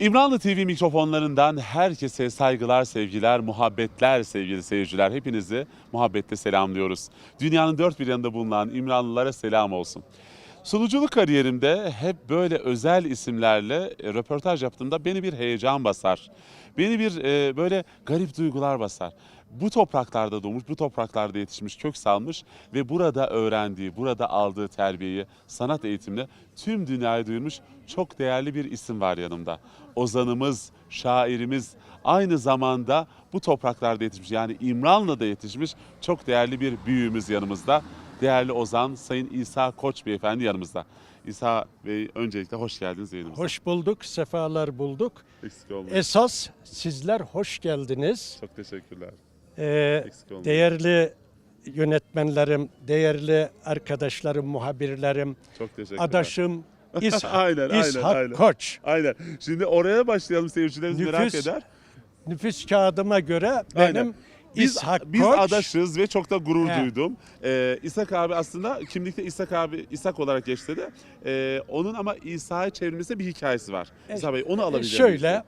İmranlı TV mikrofonlarından herkese saygılar, sevgiler, muhabbetler sevgili seyirciler. Hepinizi muhabbetle selamlıyoruz. Dünyanın dört bir yanında bulunan İmranlılara selam olsun. Sunuculuk kariyerimde hep böyle özel isimlerle e, röportaj yaptığımda beni bir heyecan basar. Beni bir e, böyle garip duygular basar. Bu topraklarda doğmuş, bu topraklarda yetişmiş, kök salmış ve burada öğrendiği, burada aldığı terbiyeyi sanat eğitimle tüm dünyaya duyurmuş çok değerli bir isim var yanımda. Ozanımız, şairimiz, aynı zamanda bu topraklarda yetişmiş yani İmranlı'da yetişmiş çok değerli bir büyüğümüz yanımızda. Değerli Ozan Sayın İsa Koç Beyefendi yanımızda. İsa Bey öncelikle hoş geldiniz yayınımıza. Hoş bulduk, sefalar bulduk. Eksik olmayın. Esas sizler hoş geldiniz. Çok teşekkürler. Olmayın. değerli yönetmenlerim, değerli arkadaşlarım, muhabirlerim, Çok teşekkürler. adaşım İshak, Aynen, aynen, İshak aynen. Koç. Aynen. Şimdi oraya başlayalım seyircilerimiz merak Nüfus eder. Nüfus kağıdıma göre Aynen. benim Biz, İshak biz Koç. adaşız ve çok da gurur He. duydum. Ee, İshak abi aslında kimlikte İshak abi İshak olarak geçti de ee, onun ama İsa'ya çevrilmesinde bir hikayesi var. İsa Bey onu alabilir miyiz? Şöyle,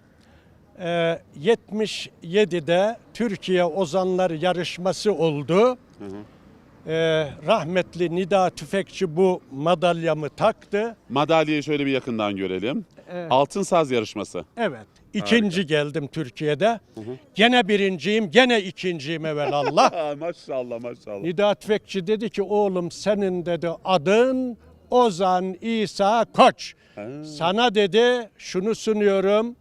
e, 77'de Türkiye Ozanlar Yarışması oldu. Hı hı. E, rahmetli Nida Tüfekçi bu madalyamı taktı. Madalyayı şöyle bir yakından görelim. Evet. Altın saz yarışması. Evet. İkinci geldim Türkiye'de. Gene birinciyim, gene ikinciyim evvelallah. Maşallah maşallah. Nida Tüfekçi dedi ki oğlum senin dedi adın Ozan İsa Koç. Ha. Sana dedi şunu sunuyorum.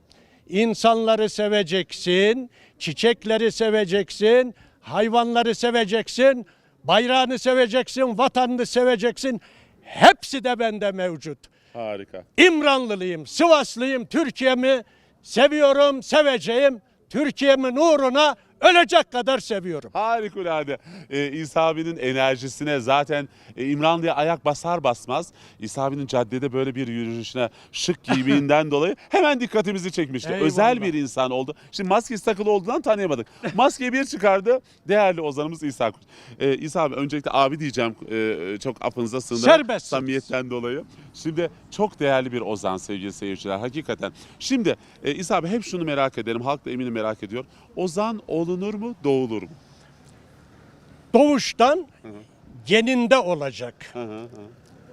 İnsanları seveceksin, çiçekleri seveceksin, hayvanları seveceksin, bayrağını seveceksin, vatanını seveceksin. Hepsi de bende mevcut. Harika. İmranlılıyım, Sivaslıyım, Türkiye'mi seviyorum, seveceğim. Türkiye'min uğruna ölecek kadar seviyorum. Harikulade. Ee, İsa abinin enerjisine zaten e, İmranlı'ya ayak basar basmaz İsa abinin caddede böyle bir yürüyüşüne şık giyiminden dolayı hemen dikkatimizi çekmişti. Eyvallah. Özel bir insan oldu. Şimdi maskesi takılı olduğundan tanıyamadık. Maskeyi bir çıkardı. Değerli ozanımız İsa Koç. Ee, İsa abi öncelikle abi diyeceğim e, çok apınıza sığınarak Serbestsiniz. samimiyetten dolayı. Şimdi çok değerli bir ozan sevgili seyirciler hakikaten. Şimdi e, İsa abi hep şunu merak ederim. Halk da eminim merak ediyor. Ozan olunur mu doğulur mu? Doğuştan geninde olacak.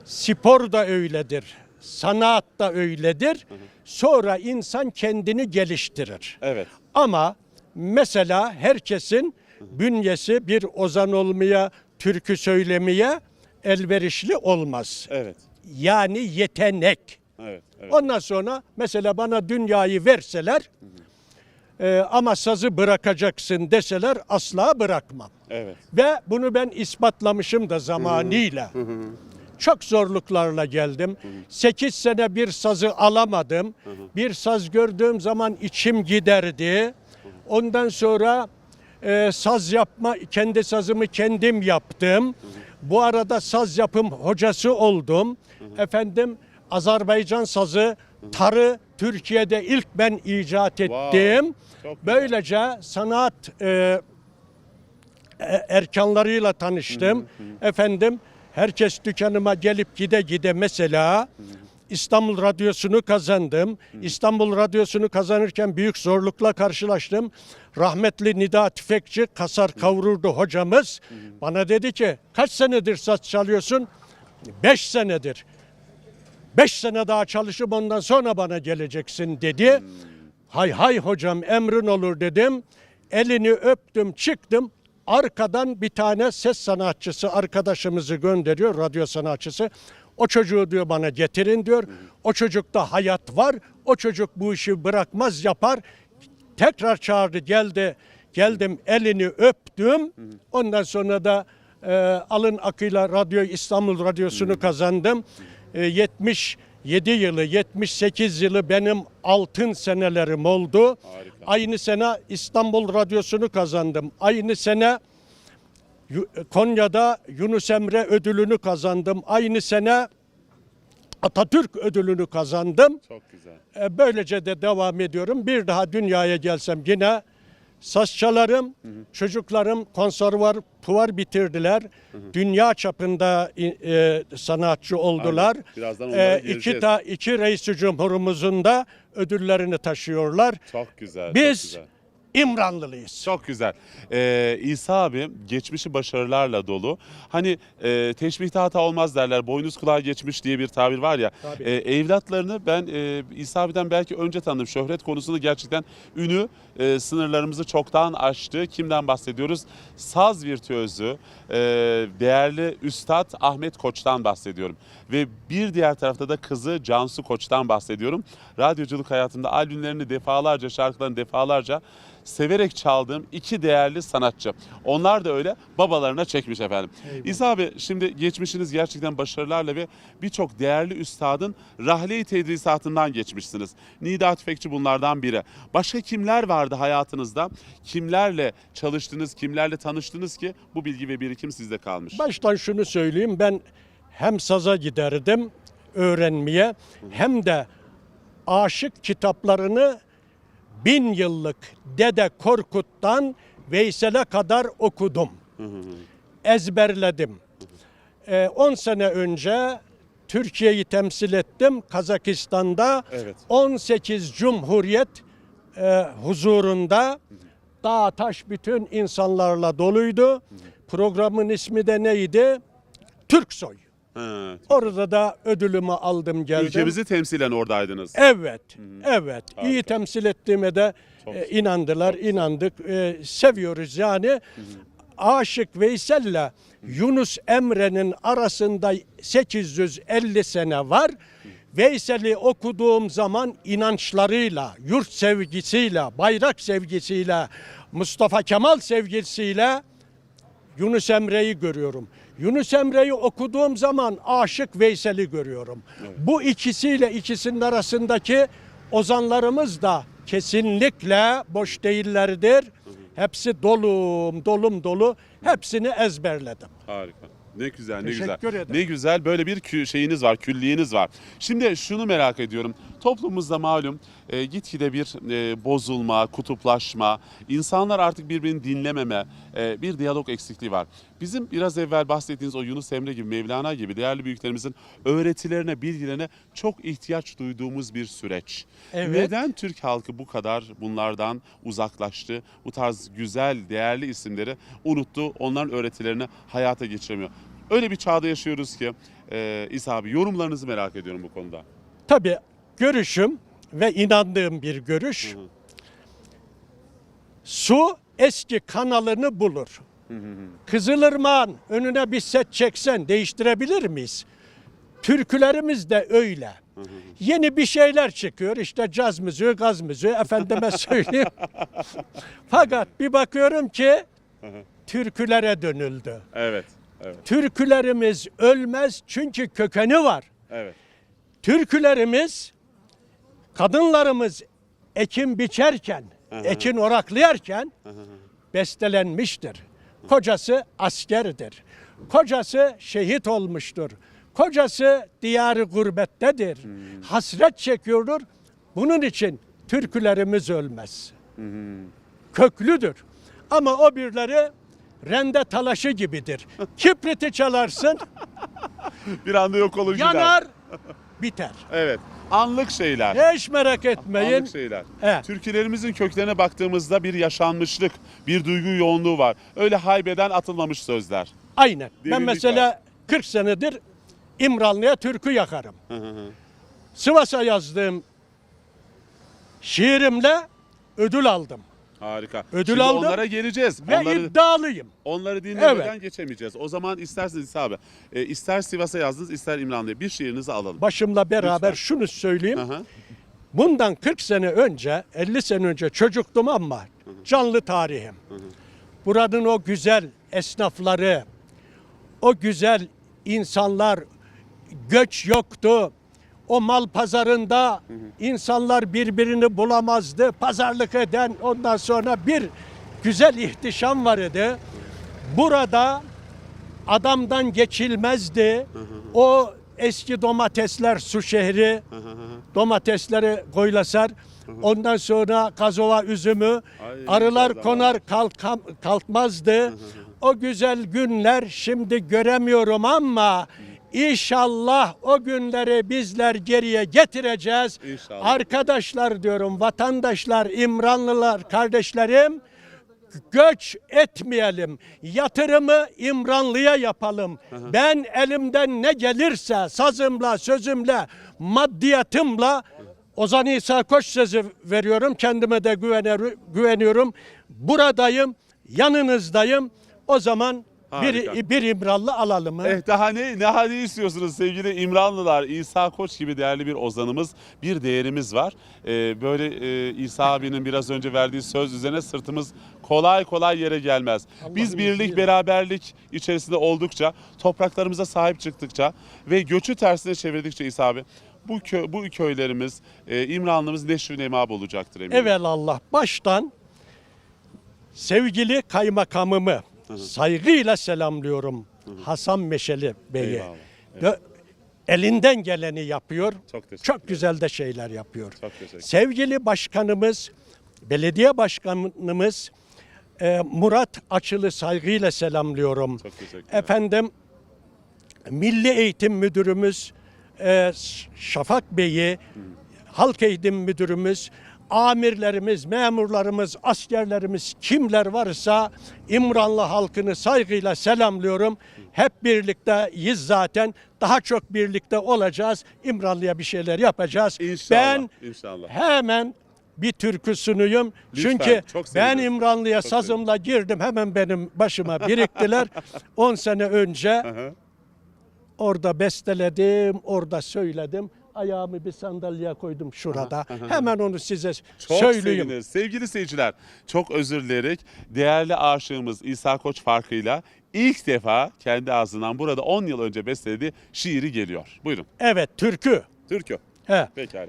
Spor da öyledir. Sanat da öyledir. Sonra insan kendini geliştirir. Evet. Ama mesela herkesin bünyesi bir ozan olmaya, türkü söylemeye elverişli olmaz. Evet. Yani yetenek. Evet. Evet. Ondan sonra mesela bana dünyayı verseler e, ama sazı bırakacaksın deseler asla bırakmam. Evet. Ve bunu ben ispatlamışım da zamanıyla. Çok zorluklarla geldim. 8 sene bir sazı alamadım. Bir saz gördüğüm zaman içim giderdi. Ondan sonra e, saz yapma, kendi sazımı kendim yaptım. Bu arada saz yapım hocası oldum. Efendim Azerbaycan sazı, tarı Türkiye'de ilk ben icat ettim. Güzel. Böylece sanat e, e- erkanlarıyla tanıştım. Efendim herkes dükkanıma gelip gide gide mesela İstanbul Radyosu'nu kazandım. İstanbul Radyosu'nu kazanırken büyük zorlukla karşılaştım. Rahmetli Nida Tüfekçi Kasar Kavururdu hocamız. Bana dedi ki kaç senedir saz çalıyorsun? Beş senedir. Beş sene daha çalışıp ondan sonra bana geleceksin dedi. Hay hay hocam emrin olur dedim. Elini öptüm çıktım. Arkadan bir tane ses sanatçısı arkadaşımızı gönderiyor, radyo sanatçısı. O çocuğu diyor bana getirin diyor. O çocukta hayat var. O çocuk bu işi bırakmaz yapar. Tekrar çağırdı geldi. Geldim elini öptüm. Ondan sonra da e, alın akıyla Radyo İstanbul Radyosu'nu kazandım. E, 77 yılı, 78 yılı benim altın senelerim oldu. Harika. Aynı sene İstanbul Radyosu'nu kazandım. Aynı sene Konya'da Yunus Emre ödülünü kazandım. Aynı sene Atatürk ödülünü kazandım. Çok güzel. E, Böylece de devam ediyorum. Bir daha dünyaya gelsem yine Saz çalarım. Çocuklarım konservar puvar bitirdiler. Dünya çapında e, sanatçı oldular. Aynen. Birazdan E, iki, ta, iki reisi cumhurumuzun da ödüllerini taşıyorlar. Çok güzel. çok Biz güzel. İmranlılıyız. Çok güzel. Ee, İsa abi geçmişi başarılarla dolu. Hani e, teşbihte hata olmaz derler. Boynuz kulağa geçmiş diye bir tabir var ya. Tabii. E, evlatlarını ben e, İsa abiden belki önce tanıdım. Şöhret konusunda gerçekten ünü e, sınırlarımızı çoktan aştı. Kimden bahsediyoruz? Saz virtüözü, e, değerli üstad Ahmet Koç'tan bahsediyorum. Ve bir diğer tarafta da kızı Cansu Koç'tan bahsediyorum. Radyoculuk hayatımda albümlerini defalarca, şarkılarını defalarca severek çaldığım iki değerli sanatçı. Onlar da öyle babalarına çekmiş efendim. İsa abi şimdi geçmişiniz gerçekten başarılarla ve birçok değerli üstadın rahle-i tedrisatından geçmişsiniz. Nida Tüfekçi bunlardan biri. Başka kimler vardı hayatınızda? Kimlerle çalıştınız, kimlerle tanıştınız ki bu bilgi ve birikim sizde kalmış? Baştan şunu söyleyeyim ben hem saza giderdim öğrenmeye hem de aşık kitaplarını bin yıllık Dede Korkut'tan Veysel'e kadar okudum. Ezberledim. 10 sene önce Türkiye'yi temsil ettim Kazakistan'da. Evet. 18 Cumhuriyet e, huzurunda dağ taş bütün insanlarla doluydu. Programın ismi de neydi? Türksoy. Ha, Orada da ödülümü aldım geldim. Ülkemizi temsilen oradaydınız. Evet, evet. İyi Harika. temsil ettiğime de Çok- e, inandılar, inandık. E, seviyoruz yani. Aşık Veysel'le Yunus Emre'nin arasında 850 sene var. Veysel'i okuduğum zaman inançlarıyla, yurt sevgisiyle, bayrak sevgisiyle, Mustafa Kemal sevgisiyle Yunus Emre'yi görüyorum. Yunus Emre'yi okuduğum zaman Aşık Veysel'i görüyorum. Bu ikisiyle ikisinin arasındaki ozanlarımız da kesinlikle boş değillerdir. Hepsi dolum dolum dolu. Hepsini ezberledim. Harika. Ne güzel, ne Teşekkür güzel. ederim. Ne güzel böyle bir kü- şeyiniz var, külliyeniz var. Şimdi şunu merak ediyorum. Toplumumuzda malum e, gitgide bir e, bozulma, kutuplaşma, insanlar artık birbirini dinlememe, e, bir diyalog eksikliği var. Bizim biraz evvel bahsettiğiniz o Yunus Emre gibi, Mevlana gibi değerli büyüklerimizin öğretilerine, bilgilerine çok ihtiyaç duyduğumuz bir süreç. Evet. Neden Türk halkı bu kadar bunlardan uzaklaştı? Bu tarz güzel, değerli isimleri unuttu, onların öğretilerini hayata geçiremiyor. Öyle bir çağda yaşıyoruz ki e, İsa abi yorumlarınızı merak ediyorum bu konuda. Tabii görüşüm ve inandığım bir görüş. Su eski kanalını bulur. Kızılırmağın önüne bir set çeksen değiştirebilir miyiz? Türkülerimiz de öyle. Yeni bir şeyler çıkıyor işte caz müziği, gaz müziği efendime söyleyeyim. Fakat bir bakıyorum ki türkülere dönüldü. Evet, evet, Türkülerimiz ölmez çünkü kökeni var. evet. Türkülerimiz, kadınlarımız ekin biçerken, ekin oraklayarken bestelenmiştir. Kocası askerdir. Kocası şehit olmuştur. Kocası diyarı gurbettedir. Hasret çekiyordur. Bunun için türkülerimiz ölmez. Köklüdür. Ama o birleri rende talaşı gibidir. Kibriti çalarsın, Bir anda yok olur gider. biter. Evet. Anlık şeyler. Hiç merak etmeyin. Anlık şeyler. Evet. Türkülerimizin köklerine baktığımızda bir yaşanmışlık, bir duygu yoğunluğu var. Öyle haybeden atılmamış sözler. Aynen. Ben Derinlik mesela 40 senedir İmranlı'ya türkü yakarım. Sivas'a yazdığım şiirimle ödül aldım. Harika. Ödül Şimdi aldım. onlara geleceğiz. Ve onları, iddialıyım. onları dinlemeden Evet. geçemeyeceğiz. O zaman isterseniz İsa abi, e, ister Sivas'a yazdınız, ister İmranlı'ya bir şiirinizi alalım. Başımla beraber Lütfen. şunu söyleyeyim. Aha. Bundan 40 sene önce, 50 sene önce çocuktum ama canlı tarihim. Buranın o güzel esnafları, o güzel insanlar, göç yoktu. O mal pazarında insanlar birbirini bulamazdı. Pazarlık eden ondan sonra bir güzel ihtişam var idi. Burada adamdan geçilmezdi. O eski domatesler su şehri domatesleri koylasar. Ondan sonra kazova üzümü Ay, arılar konar kalkam, kalkmazdı. o güzel günler şimdi göremiyorum ama İnşallah o günleri bizler geriye getireceğiz. İnşallah. Arkadaşlar diyorum, vatandaşlar, İmranlılar, kardeşlerim göç etmeyelim. Yatırımı İmranlı'ya yapalım. Ben elimden ne gelirse sazımla, sözümle, maddiyatımla Ozan İsa Koç sözü veriyorum. Kendime de güvener, güveniyorum. Buradayım, yanınızdayım. O zaman Harika. bir, bir İmranlı alalım. mı? Eh daha ne, daha ne istiyorsunuz sevgili İmranlılar? İsa Koç gibi değerli bir ozanımız, bir değerimiz var. Ee, böyle e, İsa abinin biraz önce verdiği söz üzerine sırtımız kolay kolay yere gelmez. Biz Allah'ın birlik, izniyle. beraberlik içerisinde oldukça, topraklarımıza sahip çıktıkça ve göçü tersine çevirdikçe İsa abi bu kö bu köylerimiz, e, İmranlımız neşri nemab olacaktır eminim. Evelallah baştan sevgili kaymakamımı saygıyla selamlıyorum. Hasan Meşeli Bey'i. Ve Elinden geleni yapıyor. Çok Çok güzel de şeyler yapıyor. Sevgili başkanımız, belediye başkanımız e, Murat Açıl'ı saygıyla selamlıyorum. Efendim Milli Eğitim Müdürümüz e, Şafak Bey'i, Halk Eğitim Müdürümüz, amirlerimiz, memurlarımız, askerlerimiz kimler varsa İmranlı halkını saygıyla selamlıyorum. Hep birlikteyiz zaten. Daha çok birlikte olacağız. İmranlı'ya bir şeyler yapacağız. İnşallah, Ben inşallah. hemen bir türkü sunuyum. Lütfen, Çünkü ben. İmranlı'ya sazımla girdim. Hemen benim başıma biriktiler. 10 sene önce hı. orada besteledim, orada söyledim. Ayağımı bir sandalyeye koydum şurada. Hemen onu size Çok söyleyeyim. seviniriz. Sevgili seyirciler, çok özür dileyerek değerli aşığımız İsa Koç farkıyla ilk defa kendi ağzından burada 10 yıl önce bestelediği şiiri geliyor. Buyurun. Evet, türkü. Türkü. He. Pekala.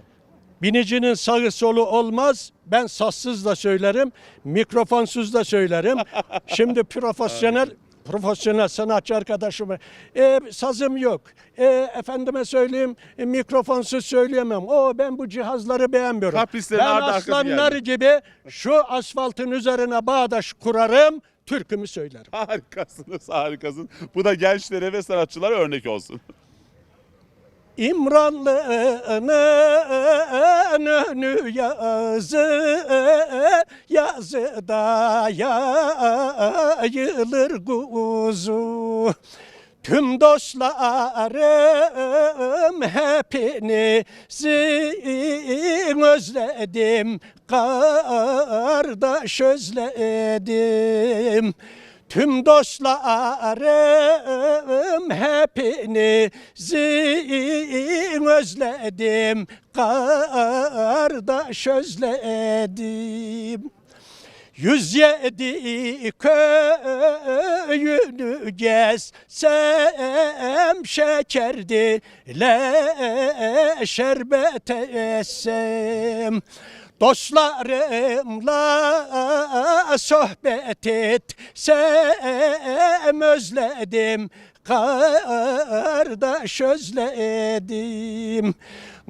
Binicinin sağı solu olmaz. Ben sassız da söylerim, mikrofonsuz da söylerim. Şimdi profesyonel profesyonel sanatçı arkadaşım e, sazım yok. E, efendime söyleyeyim e, mikrofonsuz söyleyemem. O ben bu cihazları beğenmiyorum. Kaprislerin ben ardı arkası aslanlar geldi. gibi şu asfaltın üzerine bağdaş kurarım, türkümü söylerim. Harikasınız, harikasın. Bu da gençlere ve sanatçılara örnek olsun. İmranlı'nın önü yazı yazıda yayılır kuzu. Tüm dostlarım hepinizi özledim, kardeş özledim. Tüm dostlarım hepinizi özledim, kardeş özledim. Yüz yedi köyünü gezsem şekerdi le şerbet etsem Dostlarımla sohbet etsem özledim kardeş özledim.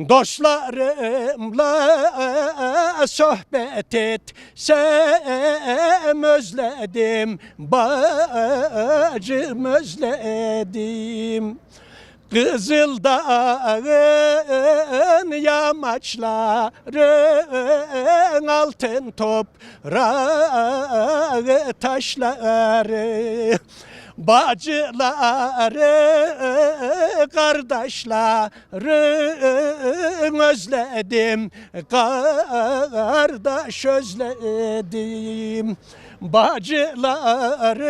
Dostlarımla sohbet etsem özledim Bacım özledim Kızıldağ'ın yamaçların altın toprağı taşları Bacıları, kardeşlerim özledim, kardeş özledim. Bacıları,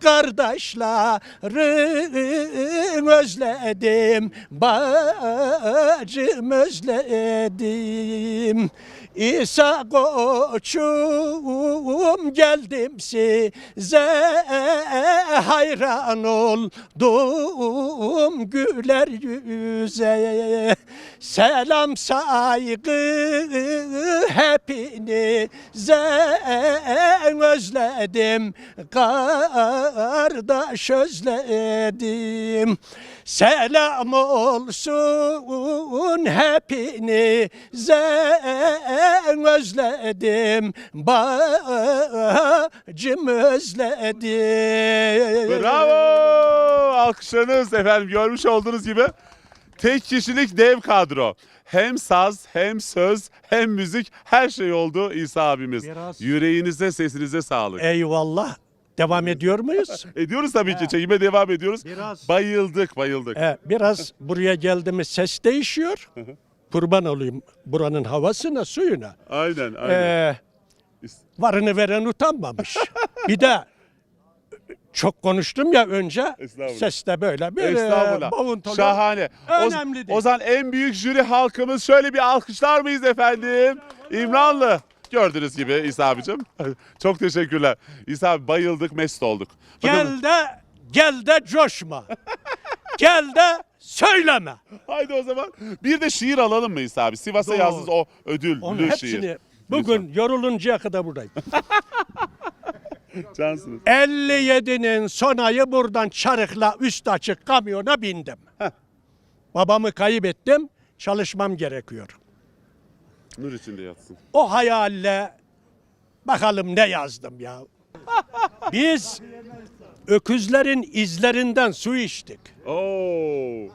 kardeşlerim özledim, bacım özledim. İsa koçum geldim size hayran oldum güler yüze. Selam saygı hepinize özledim kardeş özledim Selam olsun hepinize özledim bacım özledim. Bravo! Alkışlarınız efendim görmüş olduğunuz gibi tek kişilik dev kadro. Hem saz, hem söz, hem müzik her şey oldu İsa abimiz. Biraz- Yüreğinize, sesinize sağlık. Eyvallah. Devam ediyor muyuz? Ediyoruz tabii ki. Çekime devam ediyoruz. Biraz- Bayıldık, bayıldık. E, biraz buraya geldi mi ses değişiyor. Kurban olayım buranın havasına, suyuna. Aynen, aynen. Ee, varını veren utanmamış. bir de çok konuştum ya önce. Estağfurullah. Ses de böyle. Böyle Estağfurullah. bovuntolu. Şahane. O- Önemli değil. O zaman en büyük jüri halkımız şöyle bir alkışlar mıyız efendim? İmranlı. Gördüğünüz gibi İsa abicim. Çok teşekkürler. İsa abi bayıldık, mest olduk. Bakın- Gel de gel de coşma. gel de söyleme. Haydi o zaman bir de şiir alalım mı İsa abi? Sivas'a Doğru. yazdığınız o ödüllü Onun şiir. hepsini bugün yoruluncaya kadar buradayım. Cansınız. 57'nin son ayı buradan çarıkla üst açık kamyona bindim. Babamı kaybettim. Çalışmam gerekiyor. Nur içinde yatsın. O hayalle bakalım ne yazdım ya. Biz öküzlerin izlerinden su içtik. Oo.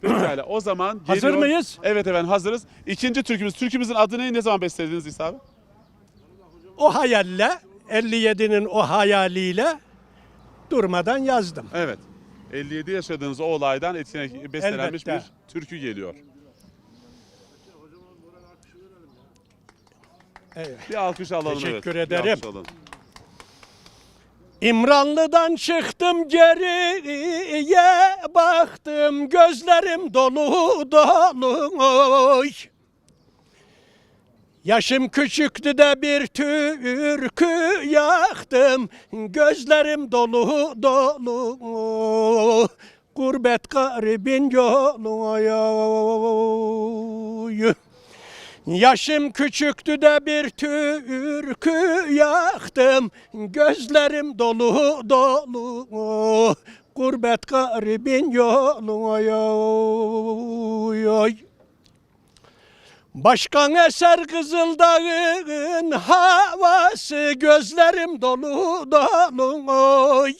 Pekala o zaman Hazır geliyor. mıyız? Evet efendim hazırız. İkinci türkümüz. Türkümüzün adı ne? Zaman bestlediniz İsa abi? O hayalle 57'nin o hayaliyle durmadan yazdım. Evet. 57 yaşadığınız o olaydan etkilenerek bestelenmiş Elbette. bir türkü geliyor. Evet. Bir alkış alalım. Teşekkür evet. Bir ederim. alkış alalım. İmranlı'dan çıktım geriye baktım gözlerim dolu dolu oy. Yaşım küçüktü de bir türkü yaktım gözlerim dolu dolu gurbet garibin yolu oy. Yaşım küçüktü de bir türkü yaktım Gözlerim dolu dolu Gurbet garibin yolu oy, oy, oy. Başkan eser Kızıldağ'ın havası Gözlerim dolu dolu oy.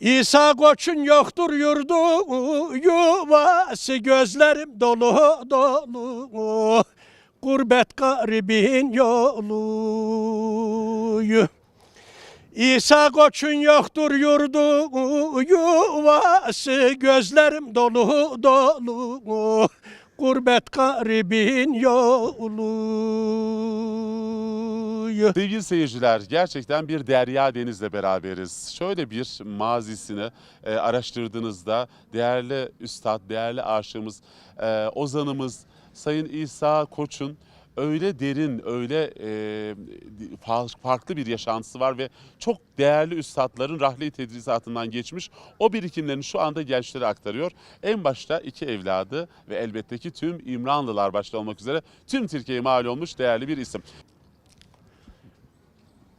İsa koçun yoktur yurdu yuvası gözlerim dolu dolu. Gurbet garibin yolu. İsa koçun yoktur yurdu yuvası gözlerim dolu dolu gurbet garibin yolu Sevgili seyirciler, gerçekten bir derya denizle beraberiz. Şöyle bir mazisini e, araştırdığınızda değerli üstad, değerli aşığımız, e, ozanımız Sayın İsa Koç'un öyle derin, öyle e, fa- farklı bir yaşantısı var ve çok değerli üstadların rahli tedrisatından geçmiş. O birikimlerini şu anda gençlere aktarıyor. En başta iki evladı ve elbette ki tüm İmranlılar başta olmak üzere tüm Türkiye'ye mal olmuş değerli bir isim.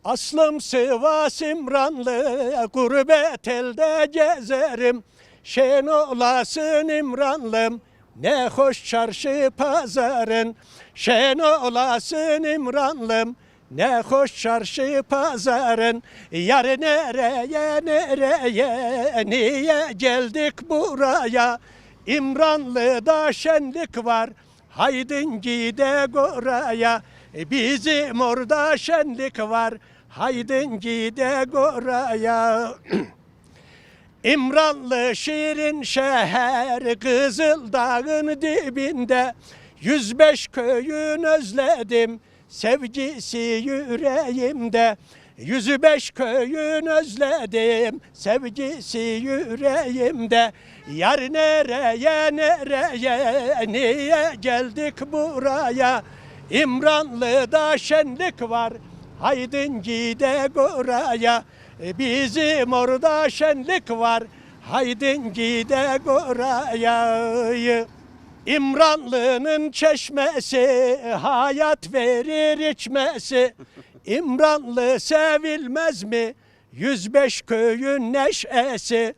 Aslım Sivas İmranlı, gurbet elde gezerim. Şen olasın İmranlım, ne hoş çarşı pazarın. Şen olasın İmranlım, ne hoş çarşı pazarın. Yar nereye nereye, niye geldik buraya? İmranlı'da şenlik var, haydin gide oraya. Bizim orada şenlik var. Haydin gide oraya. İmranlı şirin şehir Kızıldağ'ın dibinde. 105 köyün özledim sevgisi yüreğimde. 105 köyün özledim sevgisi yüreğimde. Yar nereye nereye niye geldik buraya? İmranlı'da şenlik var haydin gide oraya Bizim orada şenlik var. Haydin gide oraya İmranlı'nın çeşmesi hayat verir içmesi. İmranlı sevilmez mi? 105 köyün neşesi.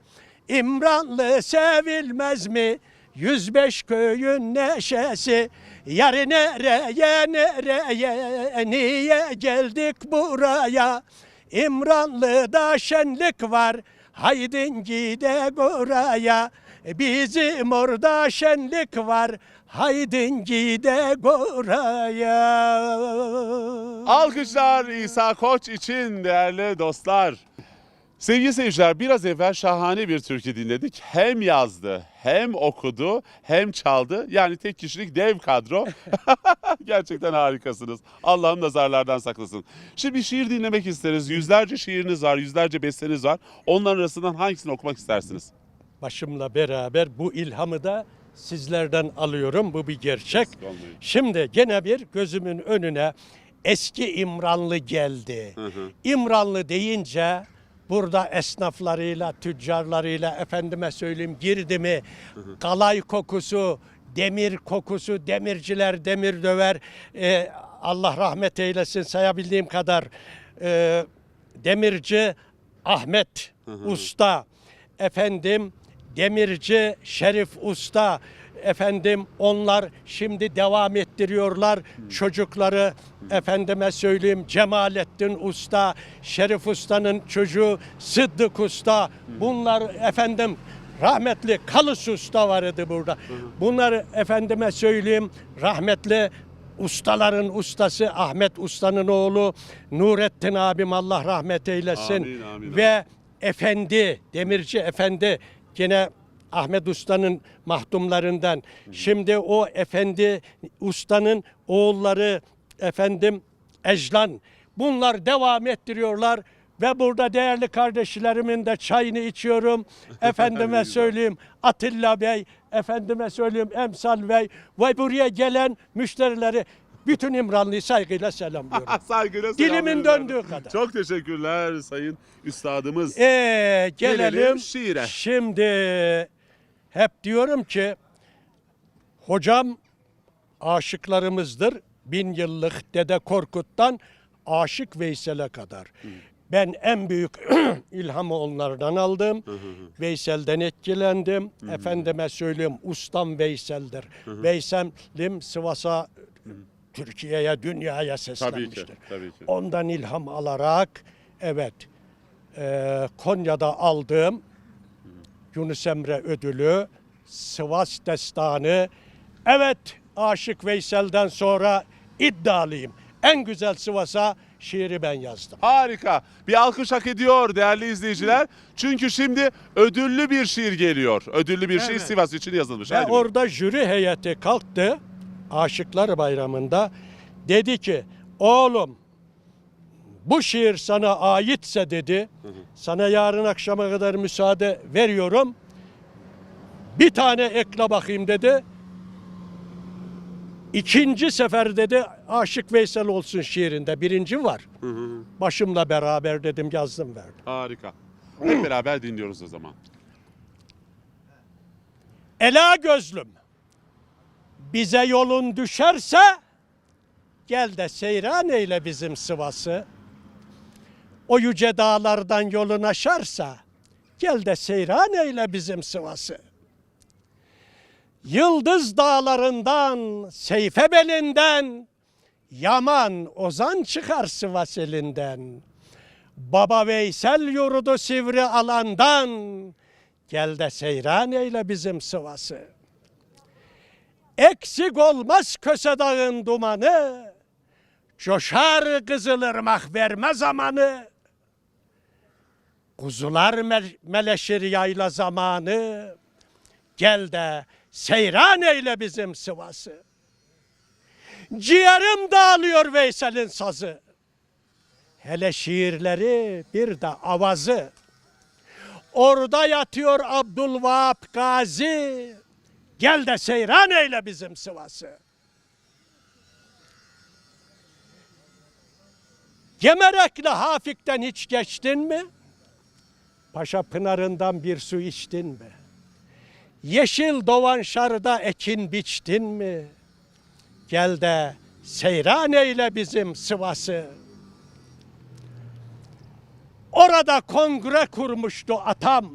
İmranlı sevilmez mi? 105 köyün neşesi. Yar nereye nereye? Niye geldik buraya İmranlı'da şenlik var. Haydin gidek oraya Bizim orada şenlik var. Haydin gidek oraya Alkışlar İsa Koç için değerli dostlar. Sevgili seyirciler biraz evvel şahane bir türkü dinledik. Hem yazdı, hem okudu, hem çaldı. Yani tek kişilik dev kadro. Gerçekten harikasınız. Allah'ım nazarlardan saklasın. Şimdi bir şiir dinlemek isteriz. Yüzlerce şiiriniz var, yüzlerce besteniz var. Onların arasından hangisini okumak istersiniz? Başımla beraber bu ilhamı da sizlerden alıyorum. Bu bir gerçek. Şimdi gene bir gözümün önüne eski İmranlı geldi. İmranlı deyince burada esnaflarıyla, tüccarlarıyla efendime söyleyeyim girdi mi kalay kokusu, demir kokusu, demirciler demir döver. Ee, Allah rahmet eylesin sayabildiğim kadar Ee, demirci Ahmet Usta, efendim demirci Şerif Usta, efendim onlar şimdi devam ettiriyorlar çocukları efendime söyleyeyim Cemalettin Usta, Şerif Usta'nın çocuğu Sıddık Usta bunlar efendim rahmetli Kalus Usta vardı burada. Bunlar efendime söyleyeyim rahmetli ustaların ustası Ahmet Usta'nın oğlu Nurettin abim Allah rahmet eylesin Amin, amin. ve efendi demirci efendi gene Ahmet Usta'nın mahdumlarından. Şimdi o efendi ustanın oğulları efendim Eclan bunlar devam ettiriyorlar ve burada değerli kardeşlerimin de çayını içiyorum. Efendime söyleyeyim Atilla Bey, efendime söyleyeyim Emsal Bey ve buraya gelen müşterileri bütün İmranlı'yı saygıyla selamlıyorum. Saygıyla Dilimin döndüğü kadar. Çok teşekkürler sayın üstadımız. Ee, gelelim, Gelelim şiire. Şimdi hep diyorum ki hocam aşıklarımızdır. Bin yıllık Dede Korkut'tan Aşık Veysel'e kadar. Ben en büyük ilhamı onlardan aldım. Veysel'den etkilendim. Efendime söyleyeyim ustam Veysel'dir. Veysel'im Sivas'a, Türkiye'ye, dünyaya Tabii ki, seslenmiştir. tabii ki. Ondan ilham alarak evet e, Konya'da aldığım Yunus Emre ödülü, Sivas Destanı. Evet Aşık Veysel'den sonra iddialıyım. En güzel Sivas'a şiiri ben yazdım. Harika. Bir alkış hak ediyor değerli izleyiciler. Çünkü şimdi ödüllü bir şiir geliyor. Ödüllü bir şiir Evet. Sivas için yazılmış. Ve Hadi buyurun. orada jüri heyeti kalktı Aşıklar Bayramı'nda. Dedi ki oğlum bu şiir sana aitse dedi. Sana yarın akşama kadar müsaade veriyorum. Bir tane ekle bakayım dedi. İkinci sefer dedi Aşık Veysel olsun şiirinde. Birinci var. Başımla beraber dedim yazdım verdim. Harika. Hep beraber dinliyoruz o zaman. Ela gözlüm. Bize yolun düşerse gel de seyran eyle bizim Sivas'ı. O yüce dağlardan yolun aşarsa gel de seyran eyle bizim Sivas'ı. Yıldız dağlarından, Seyfe belinden, Yaman ozan çıkar Sivas elinden. Baba Veysel yurdu sivri alandan, Gel de seyran eyle bizim Sivas'ı. Eksik olmaz Köse Dağı'nın dumanı, Coşar Kızılırmak verme zamanı. Kuzular me- meleşir yayla zamanı, Gel de seyran eyle bizim Sivas'ı. Ciğerim dağılıyor Veysel'in sazı. Hele şiirleri bir de avazı. Orada yatıyor Abdülvahap Gazi. Gel de seyran eyle bizim Sivas'ı. Gemerek'le Hafik'ten hiç geçtin mi? Paşa Pınarı'ndan bir su içtin mi? Yeşil Doğan Şar'da ekin biçtin mi? Gel de seyran eyle bizim Sivas'ı. Orada kongre kurmuştu atam.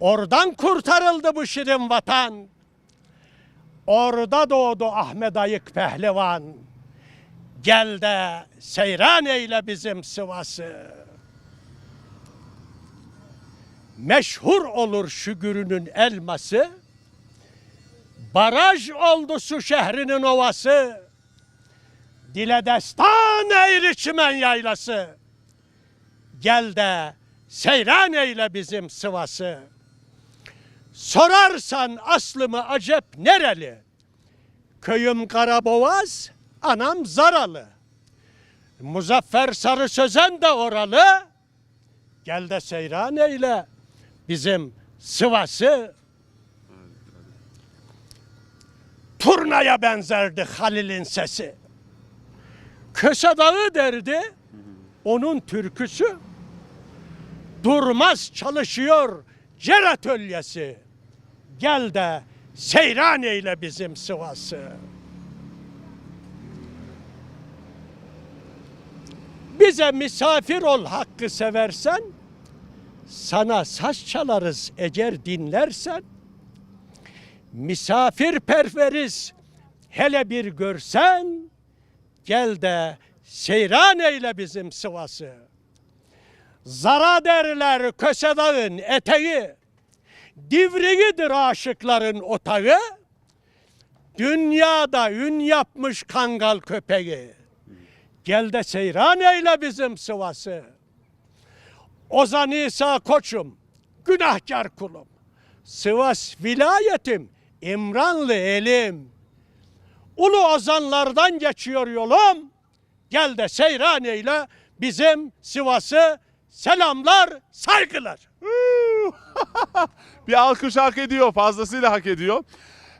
Oradan kurtarıldı bu şirin vatan. Orada doğdu Ahmet Ayık pehlivan. Gel de seyran eyle bizim Sivas'ı. Meşhur olur şügürünün elması. Baraj oldu su şehrinin ovası. Dile destan eğri çimen yaylası. Gel de seyran eyle bizim Sivas'ı. Sorarsan aslımı acep nereli? Köyüm Karaboğaz, anam Zaralı. Muzaffer Sarı Sözen de oralı. Gel de seyran eyle bizim Sivas'ı. Turnaya benzerdi Halil'in sesi. Köse dağı derdi, onun türküsü. Durmaz çalışıyor cer atölyesi. Gel de seyran eyle bizim Sivas'ı. Bize misafir ol hakkı seversen, sana saç çalarız eğer dinlersen. Misafir perveriz hele bir görsen, gel de seyran eyle bizim Sivas'ı. Zara derler Kösedağ'ın eteği, divriğidir aşıkların otağı, dünyada ün yapmış kangal köpeği. Gel de seyran eyle bizim Sivas'ı. Ozan İsa koçum, günahkar kulum. Sivas vilayetim, İmranlı elim. Ulu ozanlardan geçiyor yolum. Gel de seyran eyle bizim Sivas'ı. Selamlar, saygılar. bir alkış hak ediyor, fazlasıyla hak ediyor.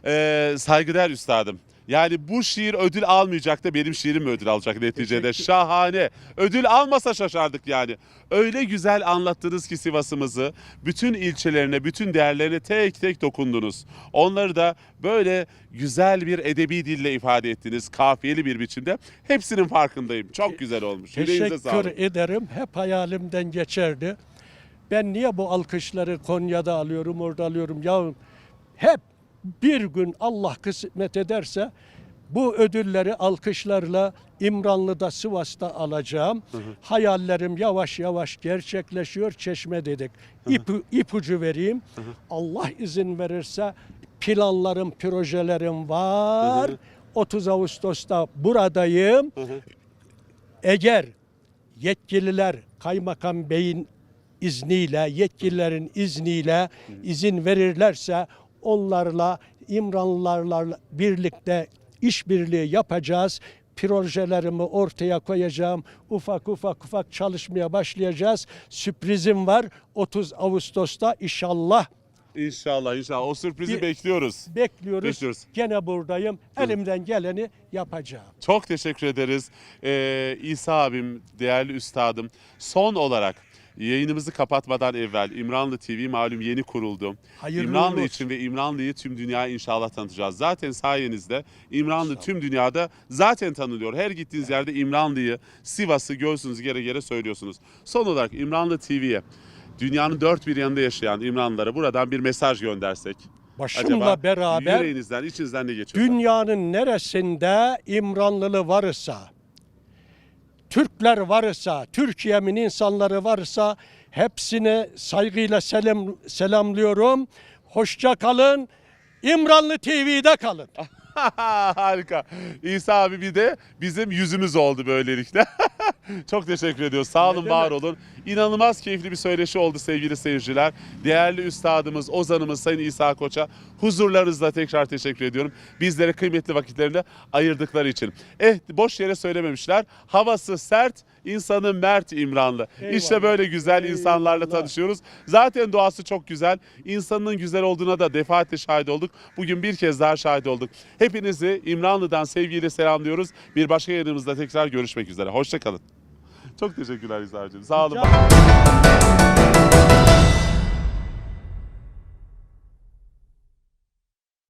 Ee, saygıdeğer üstadım. Yani bu şiir ödül almayacak da benim şiirim ödül alacak neticede? Şahane. Ödül almasa şaşardık yani. Öyle güzel anlattınız ki Sivas'ımızı. Bütün ilçelerine, bütün değerlerine tek tek dokundunuz. Onları da böyle güzel bir edebi dille ifade ettiniz. Kafiyeli bir biçimde. Hepsinin farkındayım. Çok güzel olmuş. Teşekkür ederim. Hep hayalimden geçerdi. Ben niye bu alkışları Konya'da alıyorum, orada alıyorum? Ya hep bir gün Allah kısmet ederse bu ödülleri alkışlarla İmranlı'da, Sivas'ta alacağım. Hayallerim yavaş yavaş gerçekleşiyor. Çeşme dedik. İpu, ipucu vereyim. Allah izin verirse planlarım, projelerim var. 30 Ağustos'ta buradayım. Eğer yetkililer kaymakam beyin izniyle, yetkililerin izniyle izin verirlerse onlarla İmranlılarla birlikte işbirliği yapacağız. Projelerimi ortaya koyacağım. Ufak ufak ufak çalışmaya başlayacağız. Sürprizim var. 30 Ağustos'ta inşallah İnşallah inşallah. O sürprizi Bir- bekliyoruz. bekliyoruz. Bekliyoruz. Gene buradayım. Elimden geleni yapacağım. Çok teşekkür ederiz. Ee, İsa abim, değerli üstadım. Son olarak yayınımızı kapatmadan evvel İmranlı TV malum yeni kuruldu. Hayırlı İmranlı uğurlu için ve İmranlı'yı tüm dünyaya inşallah tanıtacağız. Zaten sayenizde İmranlı tüm dünyada zaten tanınıyor. Her gittiğiniz yerde İmranlı'yı, Sivas'ı göğsünüz gere gere söylüyorsunuz. Son olarak İmranlı TV'ye dünyanın dört bir yanında yaşayan İmranlılara buradan bir mesaj göndersek. Başımla Acaba beraber yüreğinizden, içinizden ne geçiyor? Dünyanın neresinde İmranlılı varsa, Türkler varsa, Türkiye'min insanları varsa hepsine saygıyla selam, selamlıyorum. Hoşça kalın. İmranlı TV'de kalın. Harika. İsa abi bir de bizim yüzümüz oldu böylelikle. Çok teşekkür ediyoruz. Sağ olun, var olun. İnanılmaz keyifli bir söyleşi oldu sevgili seyirciler. Değerli üstadımız, ozanımız Sayın İsa Koç'a huzurlarınızla tekrar teşekkür ediyorum. Bizlere kıymetli vakitlerini ayırdıkları için. Eh boş yere söylememişler. Havası sert, insanı mert İmranlı. Eyvallah. İşte böyle güzel insanlarla Eyvallah. tanışıyoruz. Zaten doğası çok güzel. İnsanın güzel olduğuna da defaatle şahit olduk. Bugün bir kez daha şahit olduk. Hepinizi İmranlı'dan sevgiyle selamlıyoruz. Bir başka yayınımızda tekrar görüşmek üzere. Hoşçakalın. Çok teşekkürler İsa'cığım. Sağ olun.